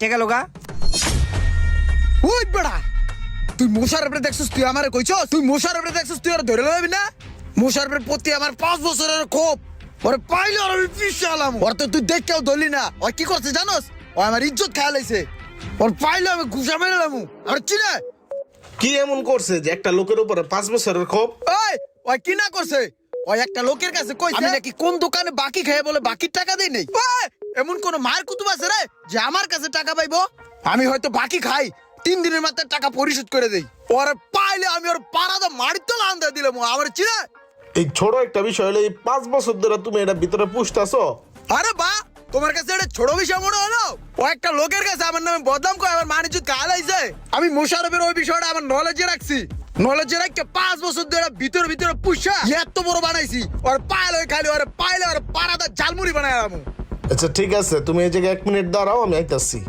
ফাইটে গেল গা। বেড়া। তুই মোশারফরে দেখছিস তুই আমারে কইছস? তুই মোশারফরে দেখছিস তুই আর ধরে লবি না? মোশারফের প্রতি আমার পাঁচ বছরের ক্ষোভ। ওরে পাইলে আর আমি পিছালাম ওর তো তুই দেখ কেউ ধরলি না। ওই কি করছে জানোস? ও আমার ইজ্জত খেয়াল লাইছে। ওর পাইলে আমি ঘুষা মেরে লামু। আর চিনে কি এমন করছে যে একটা লোকের উপরে পাঁচ বছরের ক্ষোভ? ওই ওই কি না করছে? ওই একটা লোকের কাছে কইছে আমি নাকি কোন দোকানে বাকি খেয়ে বলে বাকির টাকা দেই নেই? এমন কোন মার কুতুব আছে রে যে আমার কাছে টাকা পাইবো? আমি হয়তো বাকি খাই তিন দিনের মাথায় টাকা পরিশোধ করে দেই। ওরে পাইলে আমি ওর পাড়াতে মারির তো লান্দা দিলাম আমার চিনে? এই ছোট একটা বিষয় হলে এই পাঁচ বছর ধরে তুমি এটা ভিতরে পুষতেছো। আরে বা তোমার কাছে এটা ছোট বিষয় মনে হলো? ও একটা লোকের কাছে আমার নামে বদনাম করে আমার মানিজ্য কালাইছে আমি মোশারফের ওই বিষয়টা আমার নলেজে রাখছি। নলেজে রাখকে পাঁচ বছর ধরে ভিতরে ভিতরে পুষা। এত বড় বানাইছি। ওর পাইলে খালি ওর পাইলে ওর পাড়াটা ঝালমুড়ি বানাই আচ্ছা ঠিক আছে তুমি এই জায়গায় এক মিনিট দাঁড়াও আমি আইতাছি